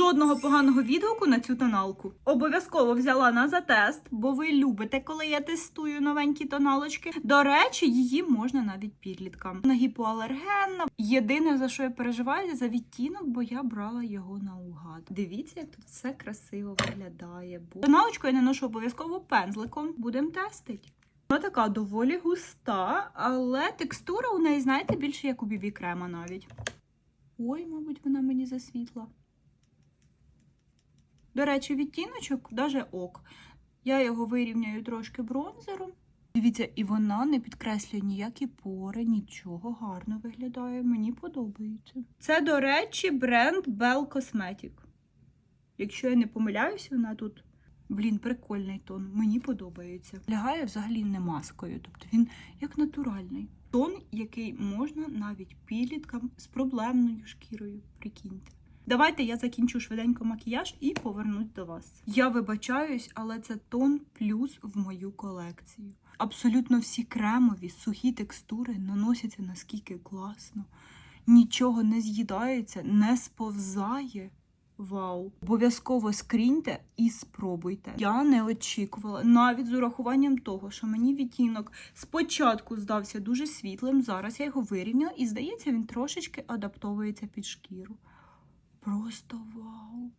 Жодного поганого відгуку на цю тоналку. Обов'язково взяла на затест, бо ви любите, коли я тестую новенькі тоналочки. До речі, її можна навіть підліткам. Вона гіпоалергенна. Єдине за що я переживаю, за відтінок, бо я брала його наугад. Дивіться, як тут все красиво виглядає. Тоналочку я не ношу обов'язково пензликом. Будемо тестити. Вона така доволі густа, але текстура у неї, знаєте, більше як у бібі крема навіть. Ой, мабуть, вона мені засвітла. До речі, відтіночок даже ок. Я його вирівняю трошки бронзером. Дивіться, і вона не підкреслює ніякі пори, нічого гарно виглядає. Мені подобається. Це, до речі, бренд Bell Cosmetic. Якщо я не помиляюся, вона тут. Блін, прикольний тон, мені подобається. Лягає взагалі не маскою, тобто він як натуральний. Тон, який можна навіть підліткам з проблемною шкірою. Прикиньте. Давайте я закінчу швиденько макіяж і повернусь до вас. Я вибачаюсь, але це тон плюс в мою колекцію. Абсолютно всі кремові, сухі текстури наносяться наскільки класно. Нічого не з'їдається, не сповзає. Вау! Обов'язково скріньте і спробуйте. Я не очікувала, навіть з урахуванням того, що мені відтінок спочатку здався дуже світлим. Зараз я його вирівняла, і здається, він трошечки адаптовується під шкіру. Просто вау!